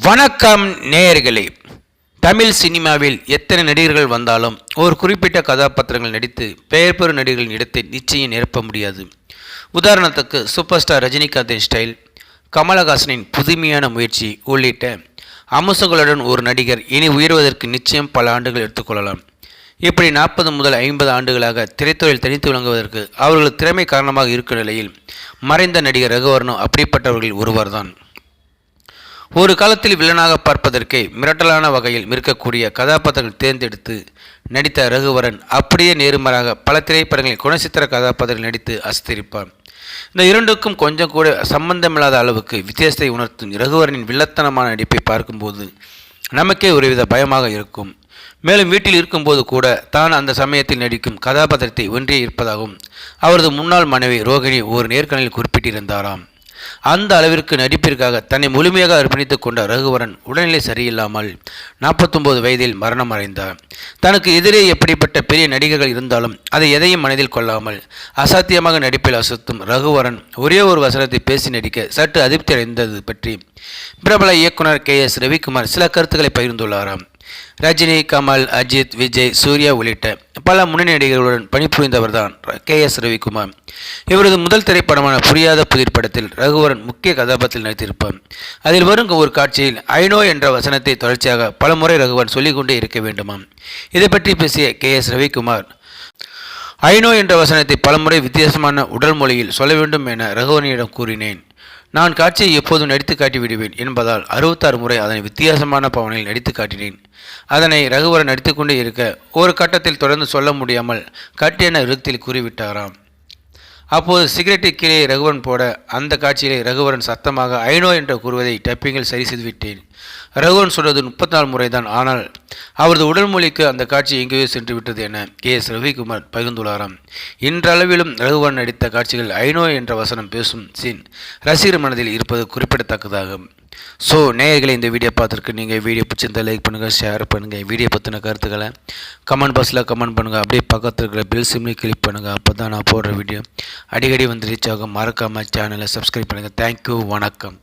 வணக்கம் நேயர்களே. தமிழ் சினிமாவில் எத்தனை நடிகர்கள் வந்தாலும் ஒரு குறிப்பிட்ட கதாபாத்திரங்கள் நடித்து பெயர் பெறும் நடிகர்களின் இடத்தை நிச்சயம் நிரப்ப முடியாது. உதாரணத்துக்கு சூப்பர் ஸ்டார் ரஜினிகாந்தின் ஸ்டைல் கமலஹாசனின் புதுமையான முயற்சி உள்ளிட்ட அம்சங்களுடன் ஒரு நடிகர் இனி உயர்வதற்கு நிச்சயம் பல ஆண்டுகள் எடுத்துக்கொள்ளலாம் இப்படி நாற்பது முதல் ஐம்பது ஆண்டுகளாக திரைத்துறையில் தனித்து விளங்குவதற்கு அவர்களது திறமை காரணமாக இருக்கும் நிலையில் மறைந்த நடிகர் ரகுவர்ணம் அப்படிப்பட்டவர்களில் ஒருவர்தான். ஒரு காலத்தில் வில்லனாக பார்ப்பதற்கே மிரட்டலான வகையில் இருக்கக்கூடிய கதாபாத்திரங்கள் தேர்ந்தெடுத்து நடித்த ரகுவரன் அப்படியே நேர்மாறாக பல திரைப்படங்களில் குணச்சித்திர கதாபாத்திரங்கள் நடித்து அசத்திருப்பார். இந்த இரண்டுக்கும் கொஞ்சம் கூட சம்பந்தமில்லாத அளவுக்கு வித்தியாசத்தை உணர்த்தும் ரகுவரனின் வில்லத்தனமான நடிப்பை பார்க்கும்போது நமக்கே ஒருவித பயமாக இருக்கும். மேலும் வீட்டில் இருக்கும்போது கூட தான் அந்த சமயத்தில் நடிக்கும் கதாபாத்திரத்தை ஒன்றே இருப்பதாகவும் அவரது முன்னாள் மனைவி ரோகிணி ஒரு நேர்காணலில் குறிப்பிட்டிருந்தாராம். அந்த அளவிற்கு நடிப்பிற்காக தன்னை முழுமையாக அர்ப்பணித்துக் கொண்ட ரகுவரன் உடல்நிலை சரியில்லாமல் நாற்பத்தொன்பது வயதில் மரணம் அடைந்தார். தனக்கு எதிரே எப்படிப்பட்ட பெரிய நடிகர்கள் இருந்தாலும் அதை எதையும் மனதில் கொள்ளாமல் அசாத்தியமாக நடிப்பில் அசத்தும் ரகுவரன் ஒரே ஒரு வசனத்தை பேசி நடிக்க சற்று அதிருப்தி அடைந்தது பற்றி பிரபல இயக்குனர் கே எஸ் ரவிக்குமார் சில கருத்துக்களை பகிர்ந்துள்ளாராம். ரஜினி கமல் அஜித் விஜய் சூர்யா உள்ளிட்ட பல முன்னணி நடிகர்களுடன் பணிபுரிந்தவர்தான் கே எஸ் ரவிக்குமார். இவரது முதல் திரைப்படமான புரியாத புதிர் படத்தில் ரகுவரன் முக்கிய கதாபாத்திரத்தில் நடித்திருப்பார். அதில் வரும் ஒரு காட்சியில் ஐநோ என்ற வசனத்தை தொடர்ச்சியாக பலமுறை ரகுவரன் சொல்லிக்கொண்டே இருக்க வேண்டுமாம். இதை பற்றி பேசிய கே எஸ் ரவிக்குமார் ஐநோ என்ற வசனத்தை பலமுறை வித்தியாசமான உடல் மொழியில் சொல்ல வேண்டும் என ரகுவரனிடம் கூறினேன். நான் காட்சியை எப்போதும் நடித்து காட்டி விடுவேன் என்பதால் அறுபத்தாறு முறை அதனை வித்தியாசமான பவனில் நடித்து காட்டினேன். அதனை ரகுவரன் நடித்துக்கொண்டே இருக்க ஒரு கட்டத்தில் தொடர்ந்து சொல்ல முடியாமல் கட்டியன விருத்தில் கூறிவிட்டாராம். அப்போது சிகரெட்டை கீழே ரகுவரன் போட அந்த காட்சியிலே ரகுவரன் சத்தமாக ஐநோ என்று கூறுவதை டப்பிங்கில் சரி செய்துவிட்டேன். ரகுவன் சொல்வது முப்பத்தி நாலு முறைதான். ஆனால் அவரது உடல் மொழிக்கு அந்த காட்சி எங்கேயோ சென்று விட்டது என கே எஸ் ரவிக்குமார் பகிர்ந்துள்ளாராம். இன்றளவிலும் ரகுவன் நடித்த காட்சிகள் ஐநோ என்ற வசனம் பேசும் சீன் ரசிகர் மனதில் இருப்பது குறிப்பிடத்தக்கதாகும் ஸோ நேயர்களை இந்த வீடியோ பார்த்துருக்கு நீங்கள் வீடியோ பிடிச்சிருந்தால் லைக் பண்ணுங்கள் ஷேர் பண்ணுங்கள் வீடியோ பற்றின கருத்துக்களை கமெண்ட் பாக்ஸில் கமெண்ட் பண்ணுங்கள் அப்படியே பக்கத்தில் இருக்கிற பில் சிம்லேயும் கிளிக் பண்ணுங்கள் அப்போ தான் நான் போடுற வீடியோ அடிக்கடி வந்து ரீச் ஆகும். மறக்காமல் சேனலை சப்ஸ்கிரைப் பண்ணுங்கள் தேங்க்யூ வணக்கம்.